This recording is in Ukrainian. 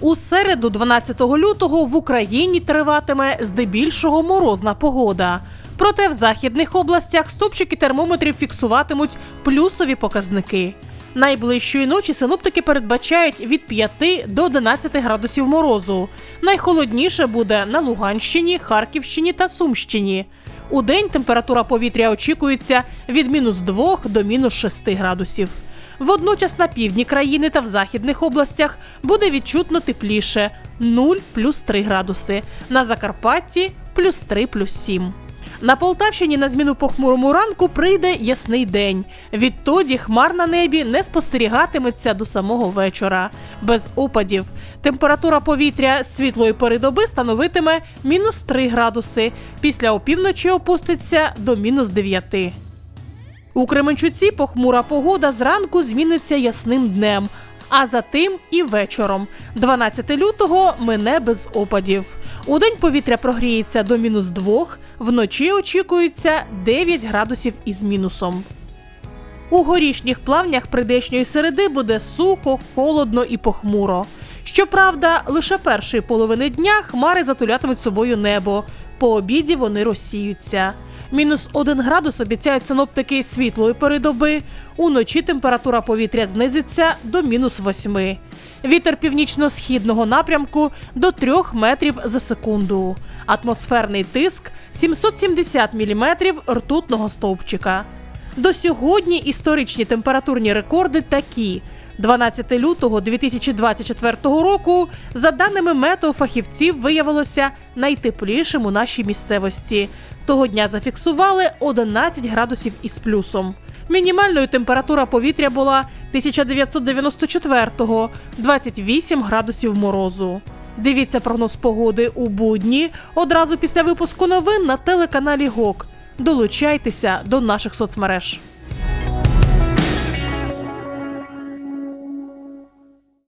У середу, 12 лютого, в Україні триватиме здебільшого морозна погода. Проте в західних областях стопчики термометрів фіксуватимуть плюсові показники. Найближчої ночі синоптики передбачають від 5 до 11 градусів морозу. Найхолодніше буде на Луганщині, Харківщині та Сумщині. У день температура повітря очікується від мінус 2 до мінус 6 градусів. Водночас на півдні країни та в західних областях буде відчутно тепліше 0 плюс 3 градуси. На Закарпатті плюс 3 плюс 7. На Полтавщині на зміну похмурому ранку прийде ясний день. Відтоді хмар на небі не спостерігатиметься до самого вечора. Без опадів. Температура повітря з світлої пори доби становитиме мінус 3 градуси. Після опівночі опуститься до мінус 9. У Кременчуці похмура погода зранку зміниться ясним днем, а за тим і вечором. 12 лютого мине без опадів. У день повітря прогріється до мінус 2, вночі очікується 9 градусів із мінусом. У горішніх плавнях прийдешньої середи буде сухо, холодно і похмуро. Щоправда, лише першої половини дня хмари затулятимуть собою небо. По обіді вони розсіються. Мінус один градус обіцяють синоптики світлої передоби. Уночі температура повітря знизиться до мінус восьми. Вітер північно-східного напрямку до 3 метрів за секунду. Атмосферний тиск 770 міліметрів ртутного стовпчика. До сьогодні історичні температурні рекорди такі. 12 лютого 2024 року, за даними метеофахівців, виявилося найтеплішим у нашій місцевості. Того дня зафіксували 11 градусів із плюсом. Мінімальною температура повітря була 1994-го – 28 градусів морозу. Дивіться прогноз погоди у будні одразу після випуску новин на телеканалі ГОК. Долучайтеся до наших соцмереж.